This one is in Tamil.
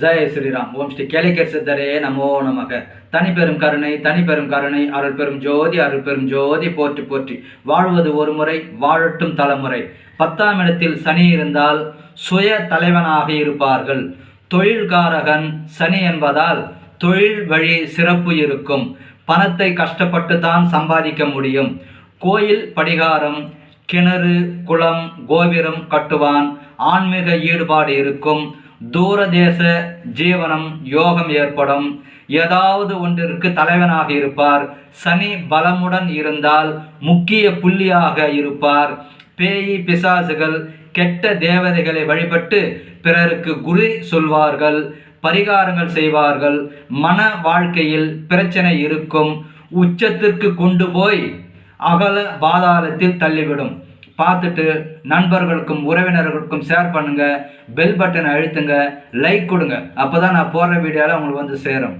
ஜெய ஸ்ரீராம். ஓம் ஸ்ரீ கேளிக்கர் சித்தரே நமோ நமக. தனி பெரும் கருணை தனி பெரும் கருணை அருள் பெரும் ஜோதி அருள் பெரும் ஜோதி போற்றி போற்றி. வாழ்வது ஒரு முறை வாழட்டும் தலைமுறை. பத்தாம் இடத்தில் சனி இருந்தால் சுய தலைவனாக இருப்பார்கள். தொழில்காரகன் சனி என்பதால் தொழில் வழி சிறப்பு இருக்கும். பணத்தை கஷ்டப்பட்டு தான் சம்பாதிக்க முடியும். கோயில் படிகாரம் கிணறு குளம் கோபுரம் கட்டுவான். ஆன்மீக ஈடுபாடு இருக்கும். தூரதேச ஜீவனம் யோகம் ஏற்படும். ஏதாவது ஒன்றிற்கு தலைவனாக இருப்பார். சனி பலமுடன் இருந்தால் முக்கிய புள்ளியாக இருப்பார். பேயி பிசாசுகள் கெட்ட தேவதைகளை வழிபட்டு பிறருக்கு குறி சொல்வார்கள் பரிகாரங்கள் செய்வார்கள். மன வாழ்க்கையில் பிரச்சனை இருக்கும். உச்சத்திற்கு கொண்டு போய் அகல பாதாளத்தில் தள்ளிவிடும். பார்த்துட்டு நண்பர்களுக்கும் உறவினர்களுக்கும் ஷேர் பண்ணுங்கள் பெல் பட்டனை அழுத்துங்க. லைக் கொடுங்க. அப்போ தான் நான் போடுற வீடியோவில் உங்களுக்கு வந்து சேரும்.